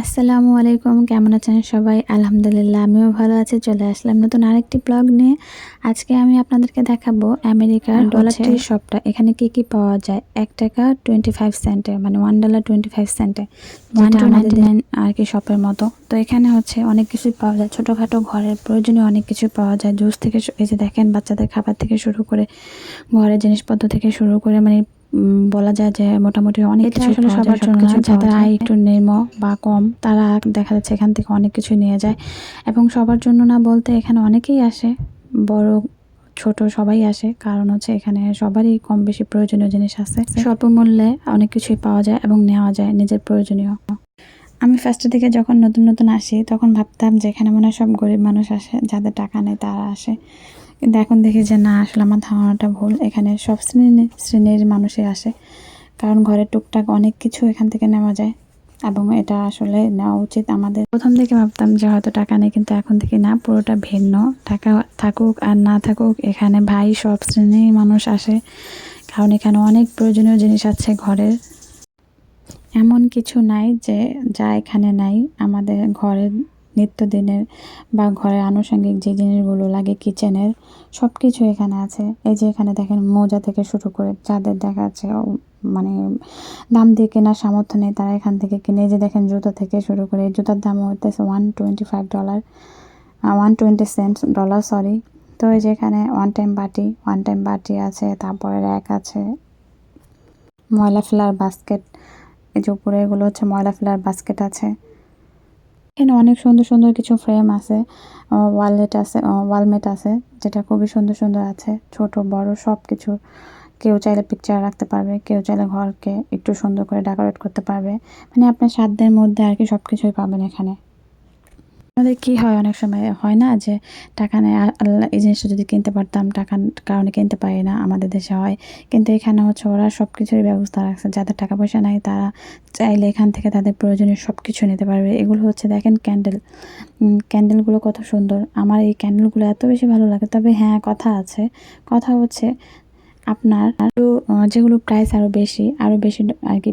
আসসালামু আলাইকুম কেমন আছেন সবাই? আলহামদুলিল্লাহ আমিও ভালো আছি। চলে আসলাম নতুন আরেকটি ব্লগ নিয়ে। আজকে আমি আপনাদেরকে দেখাবো আমেরিকার ডলার ট্রি শপটা এখানে কি কি পাওয়া যায়? এক টাকা টোয়েন্টি ফাইভ সেন্টে মানে ওয়ান ডলার টোয়েন্টি ফাইভ সেন্টে ওয়ান টু নাইন আর কি শপের মতো। তো এখানে হচ্ছে অনেক কিছুই পাওয়া যায়। ছোটোখাটো ঘরের প্রয়োজনীয় অনেক কিছু পাওয়া যায়। জুস থেকে এই যে দেখেন বাচ্চাদের খাবার থেকে শুরু করে ঘরের জিনিসপত্র থেকে শুরু করে মানে বলা যায় যে মোটামুটি অনেক কিছু আসলে সবার জন্য যাদের আয় একটু নিম্ন বা কম তারা দেখা যাচ্ছে এখান থেকে অনেক কিছু নিয়ে যায়। এবং সবার জন্য না বলতে এখানে অনেকেই আসে বড় ছোট সবাই আসে। কারণ হচ্ছে এখানে সবারই কম বেশি প্রয়োজনীয় জিনিস আছে। স্বল্প মূল্যে অনেক কিছুই পাওয়া যায় এবং নেওয়া যায় নিজের প্রয়োজনীয়। আমি ফার্স্টের দিকে যখন নতুন নতুন আসি তখন ভাবতাম যে এখানে মনে হয় সব গরিব মানুষ আসে যাদের টাকা নেই তারা আসে। কিন্তু এখন দেখি যে না, আসলে আমার ধারণাটা ভুল। এখানে সব শ্রেণির শ্রেণির মানুষই আসে। কারণ ঘরের টুকটাক অনেক কিছু এখান থেকে নেওয়া যায়। এবং এটা আসলে নেওয়া উচিত আমাদের। প্রথম থেকে ভাবতাম যে হয়তো টাকা নেই, কিন্তু এখন থেকে না, পুরোটা ভিন্ন। টাকা থাকুক আর না থাকুক, এখানে ভাই, সব শ্রেণির মানুষ আসে। কারণ এখানে অনেক প্রয়োজনীয় জিনিস আছে ঘরের। এমন কিছু নাই যে যা এখানে নাই, আমাদের ঘরের নিত্যদিনের বা ঘরের আনুষঙ্গিক যে জিনিসগুলো লাগে কিচেনের সব কিছু এখানে আছে। এই যে এখানে দেখেন মোজা থেকে শুরু করে যাদের দেখা যাচ্ছে মানে দাম দিয়ে কেনার সামর্থ্য নেই তারা এখান থেকে কিনে। যে দেখেন জুতো থেকে শুরু করে জুতার দাম হতেছে one twenty five dollar one twenty cent dollar sorry তো এই যে এখানে ওয়ান টাইম বাটি ওয়ান টাইম বাটি আছে, তারপরে র্যাক আছে। ময়লা ফেলার বাস্কেট এই যে উপরে এগুলো হচ্ছে ময়লা ফেলার বাস্কেট আছে। এখানে অনেক সুন্দর সুন্দর কিছু ফ্রেম আছে ওয়ালেট আছে ওয়ালমেট আছে, যেটা খুবই সুন্দর সুন্দর আছে, ছোট, বড় সব কিছু কেউ চাইলে পিকচার রাখতে পারবে, কেউ চাইলে ঘরকে একটু সুন্দর করে ডেকোরেট করতে পারবে। মানে আপনার সাধ্যের মধ্যে আর কি সব কিছুই পাবেন এখানে। আমাদের কি হয় অনেক সময়, হয় না যে টাকা আ- আল্লাহ এই জিনিসটা যদি কিনতে পারতাম, টাকার কারণে কিনতে পারি না, আমাদের দেশে হয়। কিন্তু এখানে হচ্ছে ওরা সব কিছুরই ব্যবস্থা রাখছে, যাদের টাকা পয়সা নাই তারা চাইলে এখান থেকে তাদের প্রয়োজনীয় সব কিছু নিতে পারবে। এগুলো হচ্ছে দেখেন ক্যান্ডেল ক্যান্ডেলগুলো কত সুন্দর। আমার এই ক্যান্ডেলগুলো এত বেশি ভালো লাগে, তবে হ্যাঁ কথা আছে। কথা হচ্ছে আপনার আরও যেগুলো প্রাইস আরও বেশি আরও বেশি আর কি,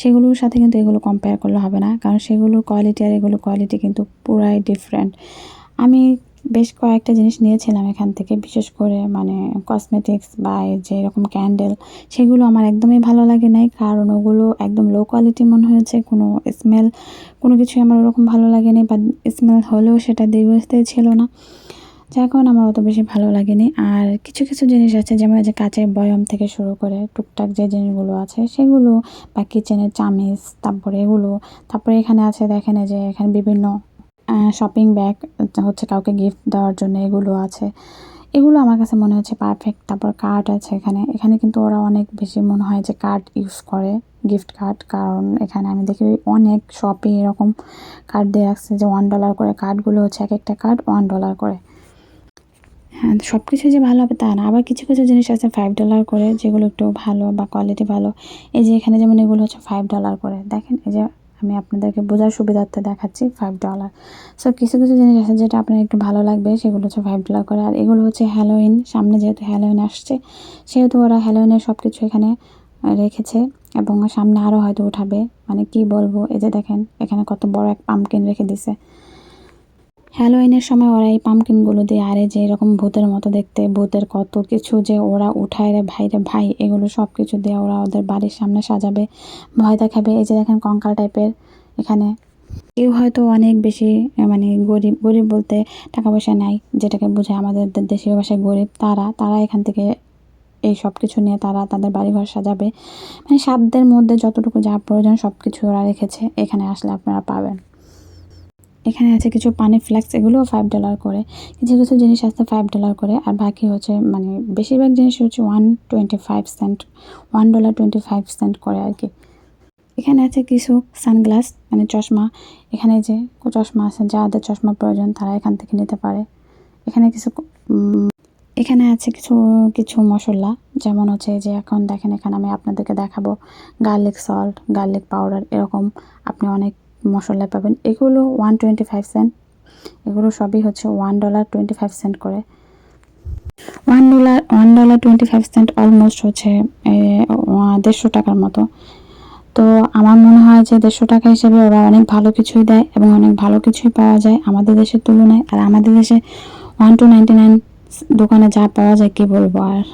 সেগুলোর সাথে কিন্তু এগুলো কম্পেয়ার করলে হবে না। কারণ সেগুলোর কোয়ালিটি আর এগুলোর কোয়ালিটি কিন্তু পুরাই ডিফারেন্ট আমি বেশ কয়েকটা জিনিস নিয়েছিলাম এখান থেকে, বিশেষ করে মানে কসমেটিক্স বা যে রকম ক্যান্ডেল সেগুলো আমার একদমই ভালো লাগে নাই। কারণ ওগুলো একদম লো কোয়ালিটি মনে হয়েছে, কোনো স্মেল কোনো কিছুই আমার ওরকম ভালো লাগেনি বা স্মেল হলেও সেটা দীর্ঘস্থায়ী ছিল না। যার কারণে আমার অত বেশি ভালো লাগেনি। আর কিছু কিছু জিনিস আছে, যেমন যে কাচের বয়ম থেকে শুরু করে টুকটাক যে জিনিসগুলো আছে, সেগুলো বা কিচেনের চামিচ, তারপরে এগুলো, তারপরে এখানে আছে দেখেন যে এখানে বিভিন্ন শপিং ব্যাগ হচ্ছে কাউকে গিফট দেওয়ার জন্য এগুলো আছে। এগুলো আমার কাছে মনে হচ্ছে পারফেক্ট তারপর কার্ড আছে এখানে। এখানে কিন্তু ওরা অনেক বেশি মনে হয় যে কার্ড ইউজ করে গিফট কার্ড কারণ এখানে আমি দেখি অনেক শপে এরকম কার্ড দিয়ে রাখছে যে ওয়ান ডলার করে কার্ডগুলো হচ্ছে এক একটা কার্ড ওয়ান ডলার করে। হ্যাঁ সব কিছু যে ভালো হবে তা না। আবার কিছু কিছু জিনিস আছে ফাইভ ডলার করে, যেগুলো একটু ভালো বা কোয়ালিটি ভালো। এই যে এখানে যেমন এগুলো হচ্ছে ফাইভ ডলার করে। দেখেন, এই যে আমি আপনাদেরকে বোঝার সুবিধার্থে দেখাচ্ছি ফাইভ ডলার সো কিছু কিছু জিনিস আছে যেটা আপনার একটু ভালো লাগবে, সেগুলো হচ্ছে ফাইভ ডলার করে। আর এগুলো হচ্ছে হ্যালোইন সামনে যেহেতু হ্যালোইন আসছে, সেহেতু ওরা হ্যালোইনের সব কিছু এখানে রেখেছে এবং সামনে আরও হয়তো উঠাবে। মানে কি বলব? এই যে দেখেন, এখানে কত বড় এক পাম্পকিন রেখে দিছে। হ্যালোইনের সময় ওরা এই পাম্পকিনগুলো দিয়ে, আরে যে এরকম ভূতের মতো দেখতে, ভূতের কত কিছু যে ওরা উঠায় রে ভাই রে ভাই, এগুলো সব কিছু দিয়ে ওরা ওদের বাড়ির সামনে সাজাবে ভয় দেখাবে এই যে দেখেন কঙ্কাল টাইপের এখানে। কেউ হয়তো অনেক বেশি মানে গরিব গরিব বলতে টাকা পয়সা নাই, যেটাকে বোঝায় আমাদের দেশীয় ভাষায় গরিব। তারা তারা এখান থেকে এই সব কিছু নিয়ে তারা তাদের বাড়িঘর সাজাবে। মানে সাধ্যের মধ্যে যতটুকু যা প্রয়োজন সব কিছু ওরা রেখেছে, এখানে আসলে আপনারা পাবেন। এখানে আছে কিছু পানি ফ্ল্যাক্স এগুলোও ফাইভ ডলার করে। কিছু কিছু জিনিস আছে ফাইভ ডলার করে, আর বাকি হচ্ছে মানে বেশিরভাগ জিনিস হচ্ছে one twenty five cent one dollar twenty five cent করে আর কি। এখানে আছে কিছু সানগ্লাস মানে চশমা। এখানে যে চশমা আছে যাদের চশমা প্রয়োজন, তারা এখান থেকে নিতে পারে। এখানে কিছু এখানে আছে কিছু কিছু মশলা। যেমন হচ্ছে যে এখন দেখেন, এখানে আমি আপনাদেরকে দেখাবো। গার্লিক সল্ট গার্লিক পাউডার এরকম। আপনি অনেক মশলা পাবেন। এগুলো ওয়ান টোয়েন্টি ফাইভ সেন্ট এগুলো সবই হচ্ছে one dollar twenty five cent করে one dollar one dollar twenty five cent almost হচ্ছে দেড়শো টাকার মতো। তো আমার মনে হয় যে দেড়শো টাকা হিসেবে ওরা অনেক ভালো কিছুই দেয় এবং অনেক ভালো কিছুই পাওয়া যায় আমাদের দেশের তুলনায়। আর আমাদের দেশে ওয়ান টু নাইনটি নাইন দোকানে যা পাওয়া যায়, কি বলব আর?